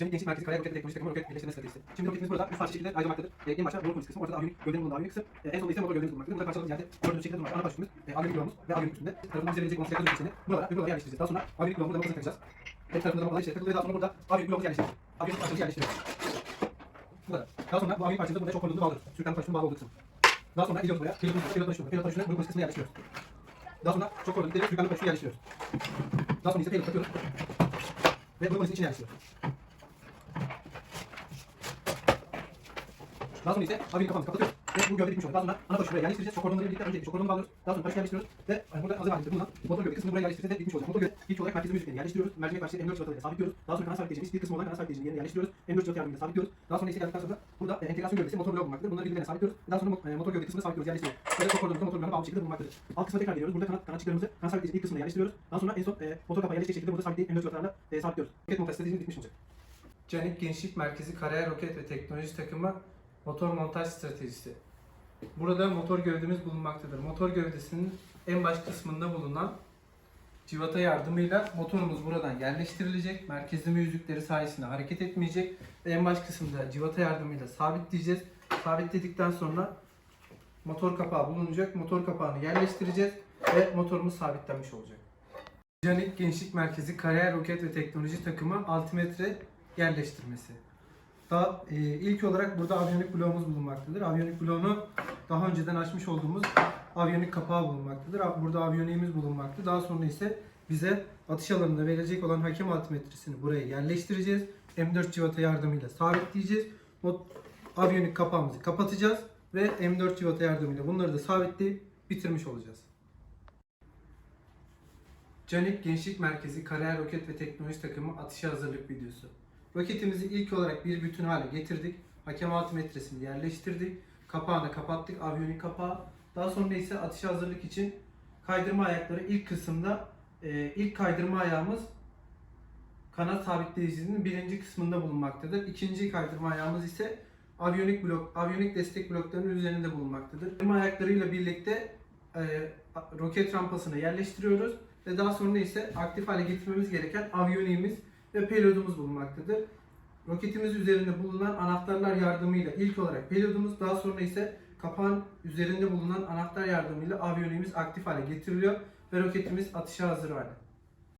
Cemil Gençlik Merkezi Kariyer Roket Teknoloji Takımı Roket Birleştirme Stratejisi. Şimdi roketimiz burada 3 farklı şekilde ayrılmaktadır. E, en başta doğru polis kısmı, ortada avionik gövdenin bulunduğu avionik kısım, e, en sonunda ise motor gövdemiz bulunmaktadır. Burada parçaladığımız yerde gördüğünüz şekilde durmakta. Ana başlığımız e, avionik bloğumuz ve avionik üstünde tarafından bize verecek olan silah ülkesini buralara ve buralara yerleştireceğiz. Daha sonra avionik bloğumuzu da takacağız. Tek tarafında da işte takılıyor. Daha sonra burada avionik bloğumuzu yerleştireceğiz. Avionik parçamızı yerleştiriyoruz. Bu kadar. Daha sonra bu avionik parçamızı burada çok konumlu bağlıyoruz. Sürüklenme parçasının bağlı olduğu kısım. Daha sonra gidiyoruz buraya. Pilotun üstüne, pilotun üstüne, pilotun üstüne glukoz kısmını yerleştiriyoruz. Daha sonra çok koordinatlı bir sürüklenme parçasını yerleştiriyoruz. Daha sonra ise pilot takıyoruz. Ve glukozun içine yerleştiriyoruz. Daha sonra ise avionik kapağımızı kapatıyoruz. Ve bu gövde bitmiş oluyor. Daha sonra ana parçayı buraya yerleştireceğiz. Çok kordonları birlikte önce çok kordonu bağlıyoruz. Daha sonra parçayı yerleştiriyoruz. Ve e, burada hazır halinde bulunan motor gövde kısmını buraya yerleştireceğiz de bitmiş olacak. Motor gövde ilk olarak merkezimiz üzerine yerleştiriyoruz. Mercek başlığı M4 cıvatalarıyla sabitliyoruz. Daha sonra kanal sabitleyicimiz bir kısmı olan kanal sabitleyicinin yerine yerleştiriyoruz. M4 cıvata yardımıyla sabitliyoruz. Daha sonra ise geldikten sonra burada e, entegrasyon gövdesi motor bloğu bulunmaktadır. Bunları birbirine sabitliyoruz. Daha sonra e, motor gövde kısmını sabitliyoruz, yerleştiriyoruz. Böyle çok kordonumuzda motor bloğuna bağlı şekilde bulunmaktadır. Alt kısma tekrar geliyoruz. Burada kanat, kanatçıklarımızı kanal sabitleyicinin ilk kısmına yerleştiriyoruz. Daha sonra en son e, motor kapağı yerleştiği şekilde burada sabitleyip M4 cıvatalarla e, sabitliyoruz. Roket montaj stratejimiz bitmiş olacak. Canik Gençlik Merkezi Kariyer Roket ve Teknoloji Takımı Motor Montaj Stratejisi. Burada motor gövdemiz bulunmaktadır. Motor gövdesinin en baş kısmında bulunan civata yardımıyla motorumuz buradan yerleştirilecek. Merkezleme yüzükleri sayesinde hareket etmeyecek. En baş kısımda civata yardımıyla sabitleyeceğiz. Sabitledikten sonra motor kapağı bulunacak. Motor kapağını yerleştireceğiz ve motorumuz sabitlenmiş olacak. Canik Gençlik Merkezi Kariyer Roket ve Teknoloji Takımı altimetre yerleştirmesi. Daha e, ilk olarak burada aviyonik bloğumuz bulunmaktadır. Aviyonik bloğunu daha önceden açmış olduğumuz aviyonik kapağı bulunmaktadır. Burada aviyoniğimiz bulunmaktadır. Daha sonra ise bize atış alanında verecek olan hakem altimetresini buraya yerleştireceğiz. M4 civata yardımıyla sabitleyeceğiz. O aviyonik kapağımızı kapatacağız ve M4 civata yardımıyla bunları da sabitleyip bitirmiş olacağız. Canik Gençlik Merkezi Kariyer Roket ve Teknoloji Takımı atışa hazırlık videosu. Roketimizi ilk olarak bir bütün hale getirdik. Hakem altimetresini yerleştirdik. Kapağını kapattık, aviyonik kapağı. Daha sonra ise atışa hazırlık için kaydırma ayakları ilk kısımda e, ilk kaydırma ayağımız kanat sabitleyicinin birinci kısmında bulunmaktadır. İkinci kaydırma ayağımız ise aviyonik blok, aviyonik destek bloklarının üzerinde bulunmaktadır. Kaydırma ayaklarıyla birlikte e, roket rampasına yerleştiriyoruz ve daha sonra ise aktif hale getirmemiz gereken aviyoniğimiz ve pelodumuz bulunmaktadır. Roketimiz üzerinde bulunan anahtarlar yardımıyla ilk olarak pelodumuz daha sonra ise kapağın üzerinde bulunan anahtar yardımıyla aviyoniğimiz aktif hale getiriliyor ve roketimiz atışa hazır hale.